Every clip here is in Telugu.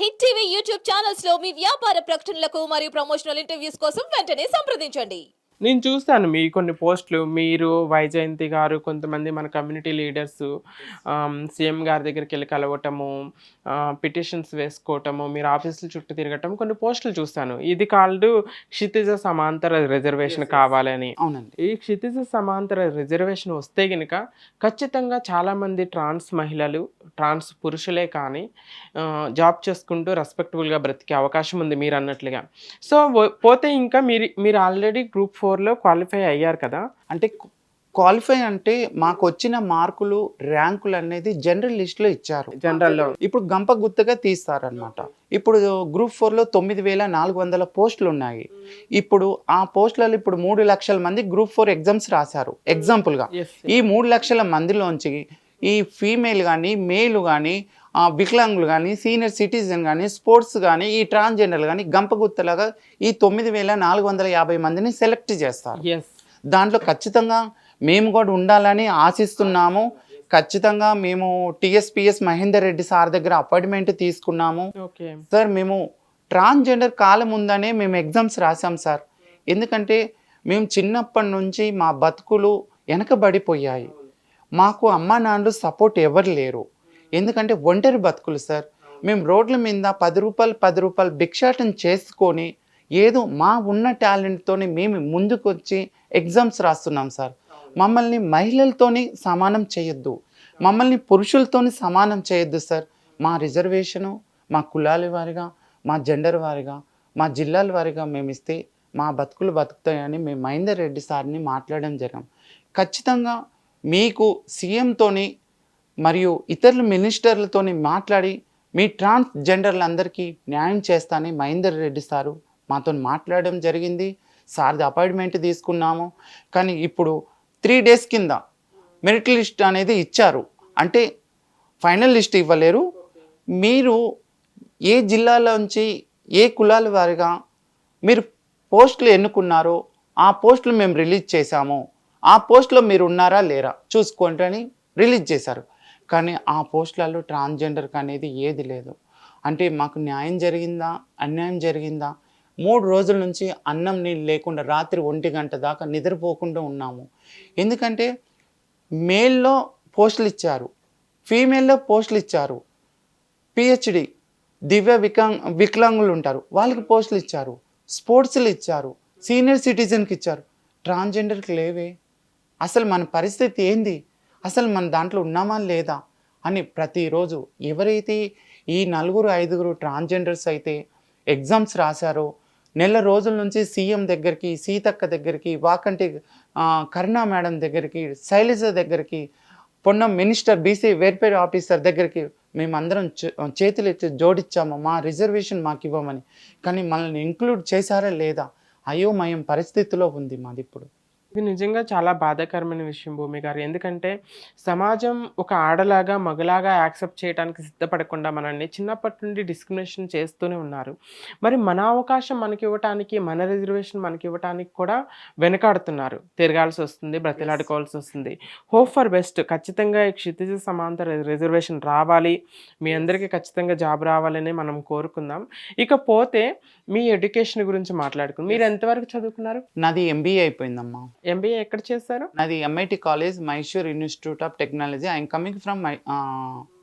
హిట్ టీవీ యూట్యూబ్ ఛానల్స్లో మీ వ్యాపార ప్రకటనలకు మరియు ప్రమోషనల్ ఇంటర్వ్యూస్ కోసం వెంటనే సంప్రదించండి. నేను చూస్తాను. మీ కొన్ని పోస్టులు మీరు వైజయంతి గారు కొంతమంది మన కమ్యూనిటీ లీడర్స్ సీఎం గారి దగ్గరికి వెళ్ళి కలవటము పిటిషన్స్ వేసుకోవటము మీరు ఆఫీసుల చుట్టూ తిరగటం కొన్ని పోస్టులు చూస్తాను. ఇది కాల్డ్ క్షితిజ సమాంతర రిజర్వేషన్ కావాలని. అవునండి. ఈ క్షితిజ సమాంతర రిజర్వేషన్ వస్తే గనుక ఖచ్చితంగా చాలామంది ట్రాన్స్ మహిళలు ట్రాన్స్ పురుషులే కానీ జాబ్ చేసుకుంటూ రెస్పెక్టబుల్గా బ్రతికే అవకాశం ఉంది మీరు అన్నట్లుగా. సో పోతే ఇంకా మీరు మీరు ఆల్రెడీ గ్రూప్ ఫోర్లో క్వాలిఫై అయ్యారు కదా? అంటే క్వాలిఫై అంటే మాకు వచ్చిన మార్కులు ర్యాంకులు అనేది జనరల్ లిస్ట్లో ఇచ్చారు. జనరల్లో ఇప్పుడు గంప గుత్తగా తీస్తారనమాట ఇప్పుడు గ్రూప్ ఫోర్లో తొమ్మిది వేల నాలుగు వందల పోస్టులు ఉన్నాయి. ఇప్పుడు ఆ పోస్టులలో ఇప్పుడు మూడు లక్షల మంది గ్రూప్ ఫోర్ ఎగ్జామ్స్ రాశారు. ఎగ్జాంపుల్గా ఈ మూడు లక్షల మందిలోంచి ఈ ఫీమేల్ కానీ మేల్ కానీ వికలాంగులు కానీ సీనియర్ సిటిజన్ కానీ స్పోర్ట్స్ కానీ ఈ ట్రాన్స్జెండర్ కానీ గంపగుత్తలాగా ఈ తొమ్మిది వేల నాలుగు వందల యాభై మందిని సెలెక్ట్ చేస్తారు. దాంట్లో ఖచ్చితంగా మేము కూడా ఉండాలని ఆశిస్తున్నాము. ఖచ్చితంగా మేము టిఎస్పిఎస్ మహేందర్ రెడ్డి సార్ దగ్గర అపాయింట్మెంట్ తీసుకున్నాము. ఓకే. సార్ మేము ట్రాన్స్జెండర్ కాలం ఉందనే మేము ఎగ్జామ్స్ రాసాం సార్. ఎందుకంటే మేము చిన్నప్పటి నుంచి మా బతుకులు వెనకబడిపోయాయి. మాకు అమ్మా నాన్నలు సపోర్ట్ ఎవరు లేరు. ఎందుకంటే ఒంటరి బతుకులు సార్. మేము రోడ్ల మీద పది రూపాయలు పది రూపాయలు భిక్షాటం చేసుకొని ఏదో మా ఉన్న టాలెంట్తోనే మేము ముందుకు వచ్చి ఎగ్జామ్స్ రాస్తున్నాం సార్. మమ్మల్ని మహిళలతోని సమానం చేయొద్దు. మమ్మల్ని పురుషులతోని సమానం చేయొద్దు సార్. మా రిజర్వేషను మా కులాల వారిగా మా జెండర్ వారిగా మా జిల్లాల వారిగా మేము ఇస్తే మా బతుకులు బతుకుతాయని మేము మహేందర్ రెడ్డి సార్ని మాట్లాడడం జరిగాం. ఖచ్చితంగా మీకు సీఎంతోని మరియు ఇతరుల మినిస్టర్లతోని మాట్లాడి మీ ట్రాన్స్ జెండర్లందరికీ న్యాయం చేస్తానని మహేందర్ రెడ్డి సారు మాతో మాట్లాడడం జరిగింది. సార్ది అపాయింట్మెంట్ తీసుకున్నాము. కానీ ఇప్పుడు త్రీ డేస్ కింద మెరిట్ లిస్ట్ అనేది ఇచ్చారు. అంటే ఫైనల్ లిస్ట్ ఇవ్వలేరు. మీరు ఏ జిల్లాలోంచి ఏ కులాల వారిగా మీరు పోస్టులు ఎన్నుకున్నారో ఆ పోస్టులు మేము రిలీజ్ చేశాము. ఆ పోస్ట్లో మీరు ఉన్నారా లేరా? చూసుకోండి అని రిలీజ్ చేశారు. కానీ ఆ పోస్టులలో ట్రాన్స్జెండర్కి అనేది ఏది లేదు. అంటే మాకు న్యాయం జరిగిందా అన్యాయం జరిగిందా? మూడు రోజుల నుంచి అన్నం నీళ్ళు లేకుండా రాత్రి ఒంటి గంట దాకా నిద్రపోకుండా ఉన్నాము. ఎందుకంటే మేల్లో పోస్టులు ఇచ్చారు. ఫీమేల్లో పోస్టులు ఇచ్చారు. పిహెచ్డి దివ్య వికలాంగ్ వికలాంగులు ఉంటారు. వాళ్ళకి పోస్టులు ఇచ్చారు. స్పోర్ట్స్లు ఇచ్చారు. సీనియర్ సిటిజన్కి ఇచ్చారు. ట్రాన్స్జెండర్కి లేవే. అసలు మన పరిస్థితి ఏంది? అసలు మన దాంట్లో ఉన్నామా లేదా? అని ప్రతిరోజు ఎవరైతే ఈ నలుగురు ఐదుగురు ట్రాన్స్జెండర్స్ అయితే ఎగ్జామ్స్ రాశారో నెల రోజుల నుంచి సీఎం దగ్గరికి సీతక్క దగ్గరికి వాకంటి కరుణా మేడం దగ్గరికి శైలజ దగ్గరికి Ponnam minister BC welfare officer దగ్గరికి మేమందరం చేతులు ఎత్తి జోడించాము మా రిజర్వేషన్ మాకు ఇవ్వమని. కానీ మనల్ని ఇంక్లూడ్ చేశారా లేదా? అయోమయం పరిస్థితిలో ఉంది మాది ఇప్పుడు. ఇది నిజంగా చాలా బాధాకరమైన విషయం భూమి గారు. ఎందుకంటే సమాజం ఒక ఆడలాగా మగలాగా యాక్సెప్ట్ చేయడానికి సిద్ధపడకుండా మనల్ని చిన్నప్పటి నుండి డిస్క్రిమినేషన్ చేస్తూనే ఉన్నారు. మరి మన అవకాశం మనకి ఇవ్వటానికి మన రిజర్వేషన్ మనకి ఇవ్వటానికి కూడా వెనకాడుతున్నారు. తిరగాల్సి వస్తుంది బ్రతిలాడుకోవాల్సి వస్తుంది. హోప్ ఫర్ బెస్ట్ ఖచ్చితంగా ఈ క్షితిజ సమాంతర రిజర్వేషన్ రావాలి. మీ అందరికీ ఖచ్చితంగా జాబ్ రావాలని మనం కోరుకుందాం. ఇకపోతే మీ ఎడ్యుకేషన్ గురించి మాట్లాడుకుందాం. మీరు ఎంతవరకు చదువుకున్నారు? నాది ఎంబీఏ అయిపోయిందమ్మా. ఎంబీఏ ఎక్కడ చేశారు? నాది MIT college Mysore institute of technology I'm coming from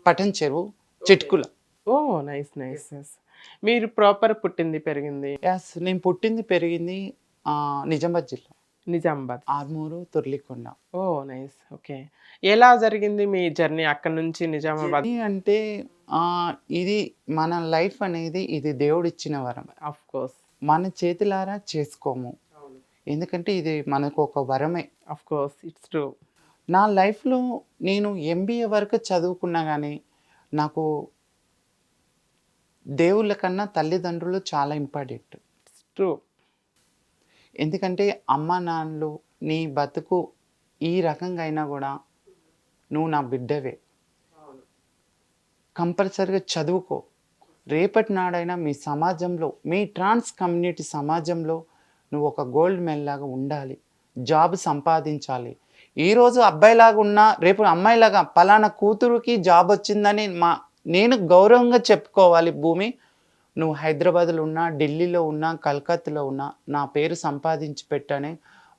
Patancheru Chitkul oh nice nice మీరు ప్రాపర్ పుట్టింది పెరిగింది? ఎస్ నేను పుట్టింది పెరిగింది నిజామాబాద్ జిల్లా. Nizamabad. Armoor Turlikonda. Oh nice okay ఎలా జరిగింది మీ జర్నీ అక్కడ నుంచి నిజామాబాద్? అంటే ఇది మన లైఫ్ అనేది ఇది దేవుడిచ్చిన వరం. ఆఫ్ కోర్స్ మన చేతులారా చేసుకోము. ఎందుకంటే ఇది మనకు ఒక వరమే. ఆఫ్ కోర్స్ ఇట్స్ ట్రూ నా లైఫ్లో నేను ఎంబీఏ వరకు చదువుకున్నా కానీ నాకు దేవుళ్ళ కన్నా తల్లిదండ్రులు చాలా ఇంపార్టెంట్. ఇట్స్ ట్రూ ఎందుకంటే అమ్మ నాన్నలు నీ బతుకు ఈ రకంగా అయినా కూడా నువ్వు నా బిడ్డవే. కంపల్సరిగా చదువుకో. రేపటి నాడైనా మీ సమాజంలో మీ ట్రాన్స్ కమ్యూనిటీ సమాజంలో నువ్వు ఒక గోల్డ్ మెల్ లాగా ఉండాలి. జాబ్ సంపాదించాలి. ఈరోజు అబ్బాయిలాగా ఉన్నా రేపు అమ్మాయిలాగా పలానా కూతురుకి జాబ్ వచ్చిందని మా నేను గౌరవంగా చెప్పుకోవాలి భూమి. నువ్వు హైదరాబాద్లో ఉన్నా ఢిల్లీలో ఉన్నా కలకత్తాలో ఉన్నా నా పేరు సంపాదించి పెట్టని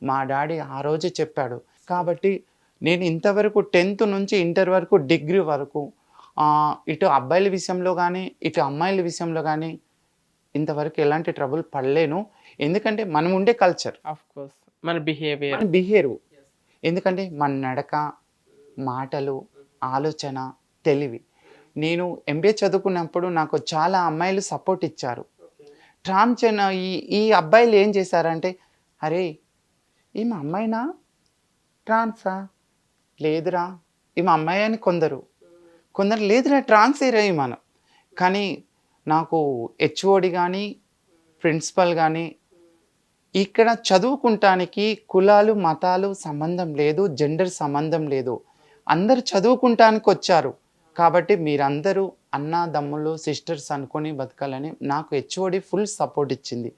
మా డాడీ ఆ రోజు చెప్పాడు. కాబట్టి నేను ఇంతవరకు టెన్త్ నుంచి ఇంటర్ వరకు డిగ్రీ వరకు ఇటు అబ్బాయిల విషయంలో కానీ ఇటు అమ్మాయిల విషయంలో కానీ ఇంతవరకు ఎలాంటి ట్రబుల్ పడలేను. ఎందుకంటే మనం ఉండే కల్చర్ కోర్స్ మన బిహేవియర్ మన బిహేవ్ ఎందుకంటే మన నడక మాటలు ఆలోచన తెలివి. నేను ఎంబీఏ చదువుకున్నప్పుడు నాకు చాలా అమ్మాయిలు సపోర్ట్ ఇచ్చారు. ట్రాన్స్జెన్ ఈ ఈ అబ్బాయిలు ఏం చేశారంటే అరే ఈమె అమ్మాయినా? ట్రాన్సా? లేదురా. ఈమె అమ్మాయి అని కొందరు. కొందరు లేదురా ట్రాన్స్ ఏరా మనం కానీ నాకు హెచ్ఓడి కానీ ప్రిన్సిపల్ కానీ ఇక్కడ చదువుకుంటానికి కులాలు మతాలు సంబంధం లేదు జెండర్ సంబంధం లేదు. అందరు చదువుకుంటానికి వచ్చారు. కాబట్టి మీరందరూ అన్నదమ్ములు సిస్టర్స్ అనుకొని బతకాలని నాకు హెచ్ఓడి ఫుల్ సపోర్ట్ ఇచ్చింది.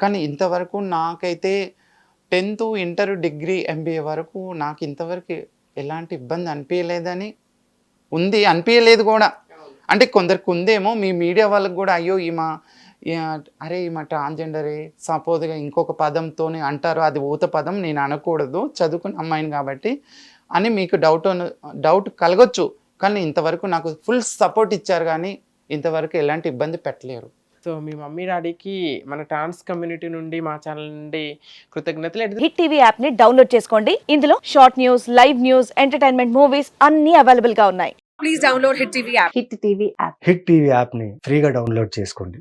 కానీ ఇంతవరకు నాకైతే టెన్త్ ఇంటర్ డిగ్రీ ఎంబీఏ వరకు నాకు ఇంతవరకు ఎలాంటి ఇబ్బంది అనిపించలేదని ఉంది అనిపించలేదు కూడా. అంటే కొందరికి ఉందేమో మీ మీడియా వాళ్ళకి కూడా అయ్యో ఈమె అరే ఈమె ట్రాన్స్జెండరే సపోజ్గా ఇంకొక పదంతో అంటారు అది ఊత పదం నేను అనకూడదు చదువుకున్న అమ్మాయిని కాబట్టి అని మీకు డౌట్ డౌట్ కలగొచ్చు. కానీ ఇంతవరకు నాకు ఫుల్ సపోర్ట్ ఇచ్చారు కానీ ఇంతవరకు ఎలాంటి ఇబ్బంది పెట్టలేరు. సో మీ మమ్మీ డాడీకి మన ట్రాన్స్ కమ్యూనిటీ నుండి మా ఛానల్ నుండి కృతజ్ఞతలు హిట్ టీవీ యాప్ని డౌన్లోడ్ చేసుకోండి. ఇందులో short news live news entertainment movies అన్ని అవైలబుల్గా ఉన్నాయి. హిట్ టీవీ యాప్ని ఫ్రీగా డౌన్లోడ్ చేసుకోండి.